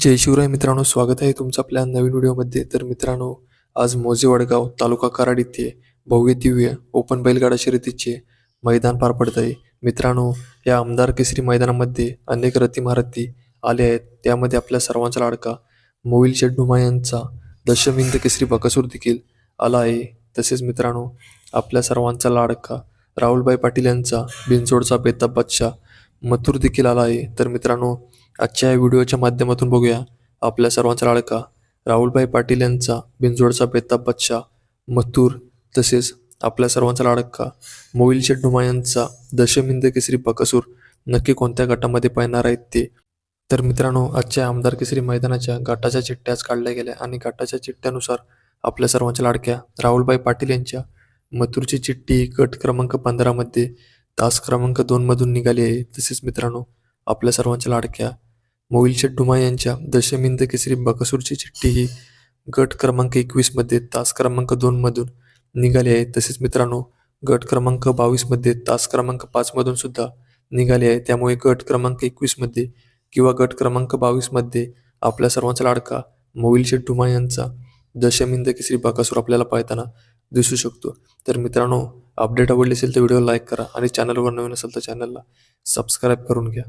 जय शिवराय मित्रांनो स्वागत आहे तुमचं आपल्या नवीन व्हिडिओमध्ये. तर मित्रांनो आज मोजे वडगाव तालुका कराड येथे भव्य दिव्य ओपन बैलगाडा शर्यतीचे मैदान पार पडत आहे. मित्रांनो या आमदार केसरी मैदानामध्ये अनेक रथी महारथी आले आहेत. त्यामध्ये आपल्या सर्वांचा लाडका मोविल शेड्डुमा यांचा दशमिंद केसरी बकासूर देखील आला आहे. तसेच मित्रांनो आपल्या सर्वांचा लाडका राहुलभाई पाटील यांचा बिनचोडचा बेताब बादशाह मथुर देखील आला आहे. तर मित्रांनो आजच्या या व्हिडिओच्या माध्यमातून बघूया आपल्या सर्वांचा लाडका राहुलभाई पाटील यांचा बिनजोडचा बेताब बादशाह मथुर तसेच आपल्या सर्वांचा लाडका मोविल शेड्डुमा यांचा दशमिंद केसरी बकासूर नक्की कोणत्या गटामध्ये पाहणार आहेत ते? तर मित्रांनो आजच्या आमदार केसरी मैदानाच्या गटाच्या चिठ्ठ्याच काढल्या गेल्या आणि गटाच्या चिठ्ठ्यानुसार आपल्या सर्वांच्या लाडक्या राहुलभाई पाटील यांच्या मथुरची चिठ्ठी गट क्रमांक पंधरामध्ये तास क्रमांक दोनमधून निघाली आहे. तसेच मित्रांनो आपल्या सर्वांच्या लाडक्या मोविल शेट्टुमा यांच्या दशमिंद केसरी बकासूरची चिठ्ठी ही गट क्रमांक एकवीसमध्ये तास क्रमांक दोनमधून निघाली आहे. तसेच मित्रांनो गट क्रमांक बावीसमध्ये तास क्रमांक पाचमधून सुद्धा निघाली आहे. त्यामुळे गट क्रमांक एकवीसमध्ये किंवा गट क्रमांक बावीसमध्ये आपल्या सर्वांचा लाडका मोविल शेट्टुमा यांचा दशमिंद केसरी बकासूर आपल्याला पाहताना दिसू शकतो. तर मित्रांनो अपडेट आवडली असेल तर व्हिडिओ लाईक करा आणि चॅनलवर नवीन असेल तर चॅनलला सबस्क्राईब करून घ्या.